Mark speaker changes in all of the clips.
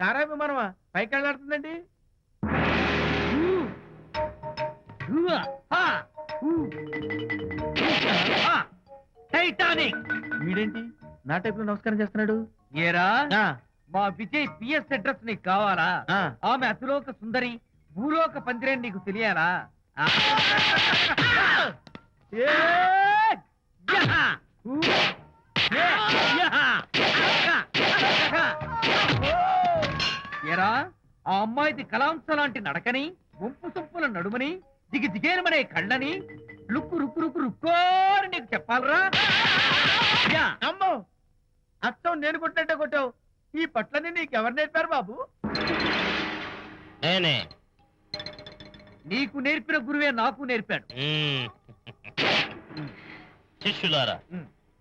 Speaker 1: తారా విమానమా పైకి వెళ్ళాడుతుందండి.
Speaker 2: టైటానిక్.
Speaker 1: వీడేంటి? నా టైప్లో నమస్కారం చేస్తున్నాడు.
Speaker 2: ఏరా?
Speaker 1: ఆ,
Speaker 2: మా విజయ్ పిఎస్ అడ్రస్ నీకు కావాలా?
Speaker 1: ఆ.
Speaker 2: ఆమె అతిలోక సుందరి భూలోక పందిరేని నీకు తెలియాలా!
Speaker 1: ఏ!
Speaker 2: ఏరా ఆ అమ్మాయిది కలాంస లాంటి నడకని వంపు సొంపుల నడుమని దిగి దిగేనమనే కళ్ళని లుక్కు రుక్కు రుక్కు రుక్కోని నీకు చెప్పాలరా? యా!
Speaker 1: అమ్మో! అత్తం నేను కొట్టినట్టే కొట్టావు. ఈ పట్లని నీకెవరు నేర్పారు బాబు?
Speaker 3: నేనే.
Speaker 2: నీకు నేర్పిన గురువే నాకు నేర్పాడు.
Speaker 3: శిష్యులారా.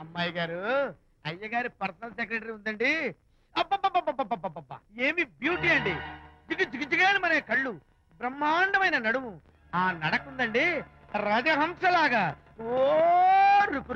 Speaker 1: అమ్మాయి గారు అయ్యగారి పర్సనల్ సెక్రటరీ ఉందండి. ఏమి బ్యూటీ అండి. జిగు జిగుజిగాని మన కళ్ళు. బ్రహ్మాండమైన నడుము. ఆ నడకుందండి రాజహంసలాగా. ఓ రుకు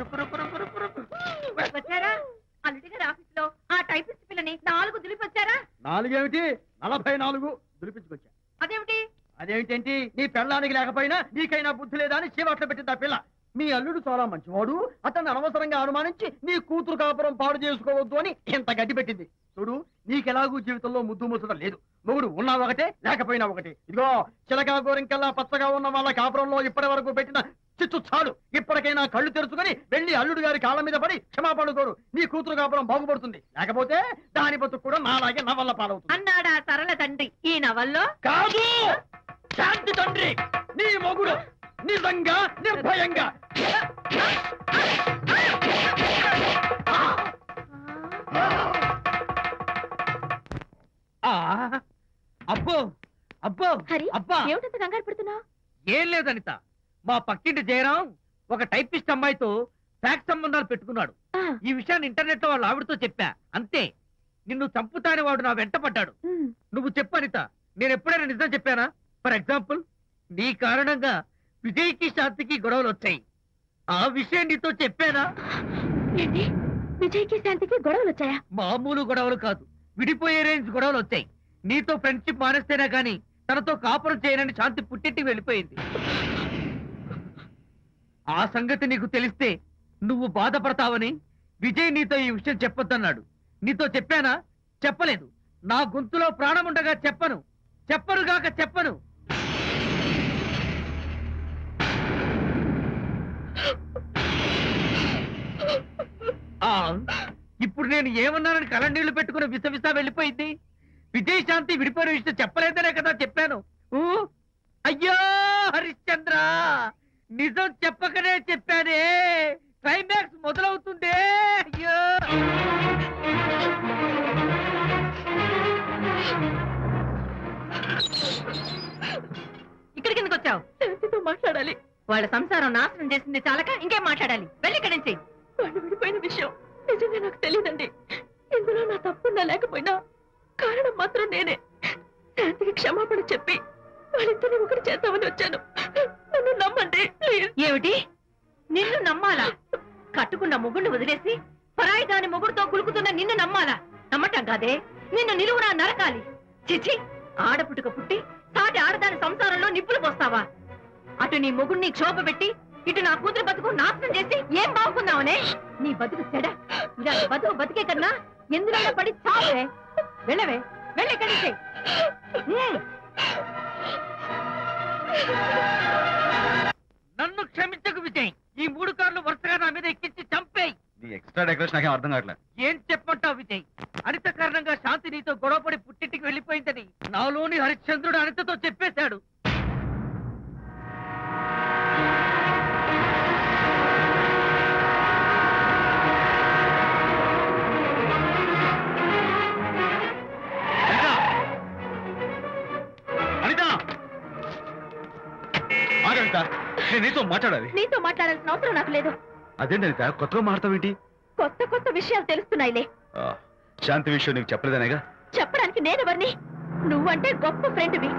Speaker 4: నలభై నాలుగు దులిపించుకొచ్చా.
Speaker 5: అదేమిటి?
Speaker 4: అదేమిటంటే నీ పెళ్ళానికి లేకపోయినా నీకైనా బుద్ధి లేదా అని చీవాట్లు పెట్టింది ఆ పిల్ల. మీ అల్లుడు చాలా మంచివాడు. అతన్ని అనవసరంగా అనుమానించి నీ కూతురు కాపురం పాడు చేసుకోవద్దు అని ఇంత గడ్డి పెట్టింది. చూడు నీకెలాగూ జీవితంలో ముద్దు ముచ్చడం లేదు. మొగుడు ఉన్నా ఒకటే లేకపోయినా ఒకటే. ఇదిగో చిలకా గోరింకల్లా పచ్చగా ఉన్న వాళ్ళ కాపురంలో ఇప్పటి వరకు పెట్టిన చిచ్చు చాలు. ఇప్పటికైనా కళ్ళు తెరుచుకొని వెళ్ళి అల్లుడు గారి కాళ్ళ మీద పడి క్షమాపణ కోరు. నీ కూతురు కాపురం బాగుపడుతుంది. లేకపోతే దాని బతుకు కూడా నాలాగే నవల్ల పాలవుతుంది.
Speaker 5: అన్నాడా సరళ తండ్రి. ఈ నవల్లో?
Speaker 4: కాదు! శాంతి తండ్రి! నీ మొగుడు! నిజంగా నిర్భయంగా!
Speaker 2: అబ్బో అబ్బో
Speaker 5: హరి
Speaker 2: అబ్బా.
Speaker 5: ఏమిటంత కంగారు పడుతున్నావు?
Speaker 2: ఏం లేదు అనిత. మా పక్కింటి జయరాం ఒక టైపిస్ట్ అమ్మాయితో ఫ్యాక్స్ సంబంధాలు పెట్టుకున్నాడు. ఈ విషయాన్ని ఇంటర్నెట్లో వాళ్ళ ఆవిడతో చెప్పా. అంతే. నిన్ను చంపుతాని వాడు నా వెంట పడ్డాడు. నువ్వు చెప్పు అనిత. నేను ఎప్పుడైనా నిజం చెప్పానా? ఫర్ ఎగ్జాంపుల్ నీ కారణంగా విజయ్కి శాంతికి గొడవలు వచ్చాయి. ఆ విషయం నీతో చెప్పానా?
Speaker 5: ఏంటి? విజయ్కి శాంతికి గొడవలు వచ్చాయా?
Speaker 2: మామూలు గొడవలు కాదు. విడిపోయే రేంజ్ గొడవలు వచ్చాయి. నీతో ఫ్రెండ్షిప్ మానేస్తేనే గాని తనతో కాపురం చేయనని శాంతి పుట్టింటికి వెళ్ళిపోయింది. ఆ సంగతి నీకు తెలిస్తే నువ్వు బాధపడతావని విజయ్ నీతో ఈ విషయం చెప్పొద్దన్నాడు. నీతో చెప్పానా? చెప్పలేదు. నా గొంతులో ప్రాణం ఉండగా చెప్పను చెప్పనుగాక చెప్పను. ఇప్పుడు నేను ఏమన్నానని కళ్ళనీళ్ళు పెట్టుకుని విసవిసా వెళ్ళిపోయింది. విజయ్ శాంతి విడిపోయిన విషయం చెప్పలేదనే కదా చెప్పాను. అయ్యో హరిశ్చంద్ర! నిజం చెప్పకనే చెప్పానే. క్లైమాక్స్ మొదలవుతుందే. అయ్యో!
Speaker 5: ఇక్కడికి ఎందుకు వచ్చావు? మాట్లాడాలి? వాళ్ళ సంసారం నాశనం చేసింది చాలక ఇంకేం మాట్లాడాలి? వెళ్ళి ఇక్కడి నుంచి. వాళ్ళు విడిపోయిన విషయం నిజంగా నాకు తెలియదండి ఇందులో నా తప్పున్నా లేకపోయినా కారణం మాత్రం నేనే. శాంతికి క్షమాపణ చెప్పి వాళ్ళిద్దరిని ఒకటి చేద్దామని వచ్చాను. నన్ను నమ్మండి ఏమిటి? నిన్ను నమ్మాలా? కట్టుకున్న మొగుడిని వదిలేసి పరాయి దాని మొగుడుతో కులుకుతున్న నిన్ను నమ్మాలా? నమ్మటం కాదే. నిన్ను నిలువునా నరకాలి. చిచి ఆడపుట్టుక పుట్టి తాటి ఆడదాని సంసారంలో నిప్పులు పోస్తావా? అటు నీ మొగుడిని క్షోభ పెట్టి ఇటు నా కూతురు బతుకు నాశనం చేసి ఏం బాగుకుందామనే నీ బతుకు చెడ. ఇలాంటి బతుకు బతికే కన్నా ఎందులో పడి చావే. వెళ్ళవే. వెళ్ళి కలిసి
Speaker 2: నన్ను క్షమించకు విజయ్. ఈ మూడు కార్లు వరుసగా నా మీద ఎక్కించి చంపేయి.
Speaker 4: నీ ఎక్స్ట్రా డెకరేషన్ నాకేం అర్థం కావట్లేదు.
Speaker 2: ఏం చెప్పంటావు విజయ్? అనిత కారణంగా శాంతి నీతో గొడవపడి పుట్టింటికి వెళ్ళిపోయిందని నాలోని హరిశ్చంద్రుడు అనితతో చెప్పేశాడు.
Speaker 6: నీతో మాట్లాడాలి.
Speaker 5: నీతో మాట్లాడాల్సిన అవసరం నాకు లేదు.
Speaker 6: అదేంటి అనిత? కొత్తగా మాట్లాడతావేంటి
Speaker 5: కొత్త కొత్త విషయాలు తెలుస్తున్నాయిలే.
Speaker 6: శాంతి విషయం నీకు చెప్పలేదనేగా?
Speaker 5: చెప్పడానికి నేనెవరిని నువ్వంటే గొప్ప ఫ్రెండ్వి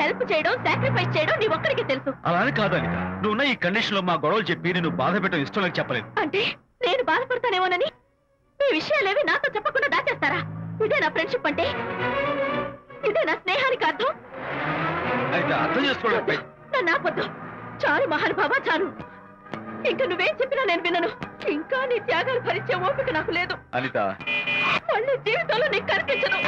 Speaker 5: హెల్ప్ చేయడం సాక్రిఫైస్ చేయడం నీ ఒక్కడికి తెలుసు.
Speaker 6: అలా అని కాదు అనిత. నువ్వున్న ఈ కండిషన్లో మా గొడవలు చెప్పి నేను బాధ పెట్టడం ఇష్టం నాకు చెప్పలేదు.
Speaker 5: అంటే నేను బాధపడతానేమోనని? మీ విషయాలేవి నాతో చెప్పకుండా దాచేస్తారా? ఇదే నా ఫ్రెండ్షిప్ అంటే? ఇదే నా స్నేహానికి అర్థం?
Speaker 6: అర్థం చేసుకోవడం
Speaker 5: నన్ను ఆపొద్దు. చాలు మహానుభావ చాలు. ఇంకా నువ్వేం చెప్పినా నేను వినను. ఇంకా నీ త్యాగాలు భరించే ఓపిక నాకు లేదు.
Speaker 6: అనిత.
Speaker 5: మళ్ళీ జీవితంలో నీకు కనిపించను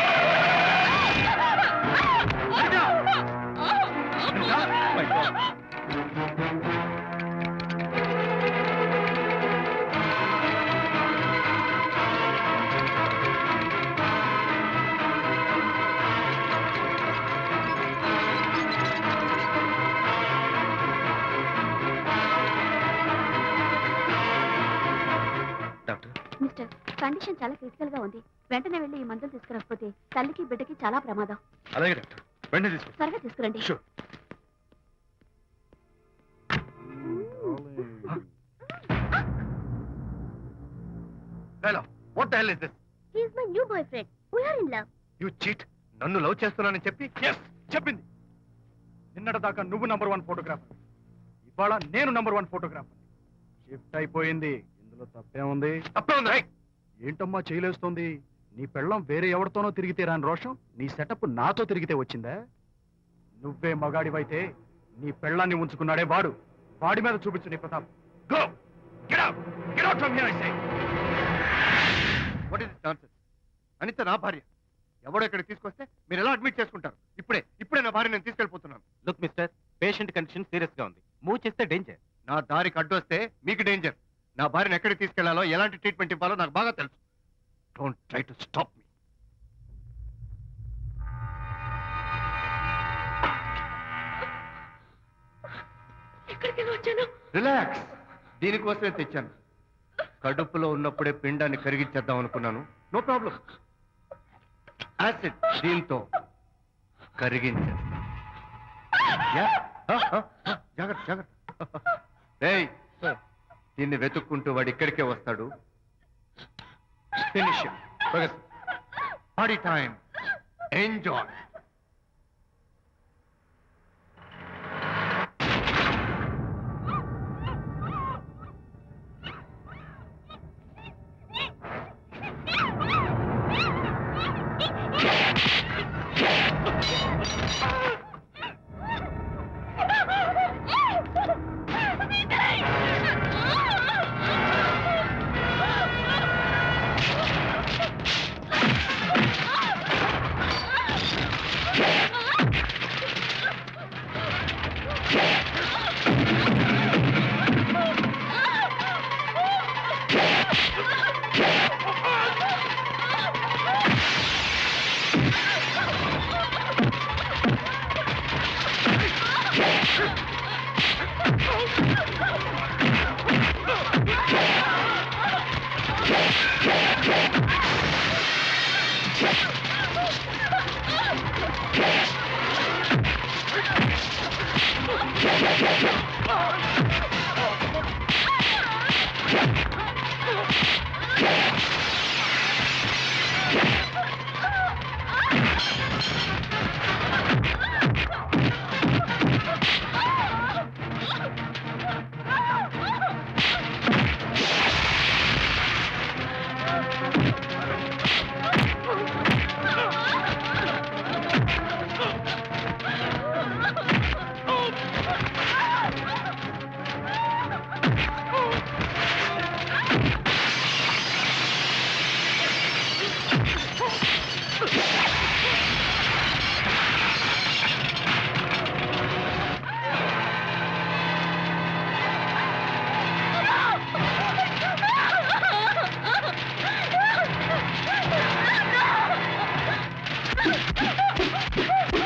Speaker 6: My God.
Speaker 7: మిస్టర్ కండిషన్ చాలా క్రిటికల్గా ఉంది. వెంటనే వెళ్ళి ఈ మందులు తీసుకురాకపోతే తల్లికి బిడ్డకి చాలా ప్రమాదం.
Speaker 6: అలాగే డాక్టర్. వెంటనే తీసుకో.
Speaker 7: త్వరగా తీసుకురండి.
Speaker 6: Sure.
Speaker 8: Hello what the hell is this
Speaker 7: he's my new boyfriend we are in love
Speaker 8: you cheat నన్ను లవ్ చేస్తున్నానని చెప్పి? ఎస్ చెప్పింది. నిన్నటి దాకా నువ్వు నంబర్ వన్ ఫోటోగ్రాఫర్ ఇవాళ నేను నంబర్ వన్ ఫోటోగ్రాఫర్ షిఫ్ట్ అయిపోయింది. ఇందులో తప్పే ఉంది. తప్పే ఉంది ఏంటమ్మా చేయలేస్తుంది? నీ పెళ్ళం వేరే ఎవరితోనో తిరిగితే రాని రోషం నీ సెటప్ నాతో తిరిగితే వచ్చిందా? నువ్వే మగాడివైతే నీ పెళ్ళాన్ని ఉంచుకున్నాడే వాడు. వాడి మీద చూపించు నీ Pratap. Go get out get out from here I say what is nonsense Anitha నా భార్య. ఎవడో ఇక్కడికి తీసుకొస్తే మీరు ఎలా అడ్మిట్ చేసుకుంటారు? ఇప్పుడే ఇప్పుడే నా భార్య నేను తీసుకెళ్ళిపోతున్నాను.
Speaker 3: లుక్ మిస్టర్ పేషెంట్ కండిషన్ సీరియస్గా ఉంది. మూవ్ చేస్తే డేంజర్
Speaker 8: నా దారికి అడ్డు వస్తే మీకు డేంజర్ నా భార్యను ఎక్కడికి తీసుకెళ్ళాలో ఎలాంటి ట్రీట్మెంట్ ఇవ్వాలో నాకు బాగా తెలుసు. Don't try to stop me
Speaker 5: వచ్చాను.
Speaker 8: రిలాక్స్ దీనికోసమే తెచ్చాను. కడుపులో ఉన్నప్పుడే పిండాన్ని కరిగించేద్దాం అనుకున్నాను. నో ప్రాబ్లం యాసిడ్ దీంతో కరిగించేస్తా యా, ఆ, ఆ, ఆ, జాగ్రత్త జాగ్రత్త ఏయ్ దీన్ని వెతుక్కుంటూ వాడు ఇక్కడికే వస్తాడు. Finish body time enjoy Ha ha ha ha!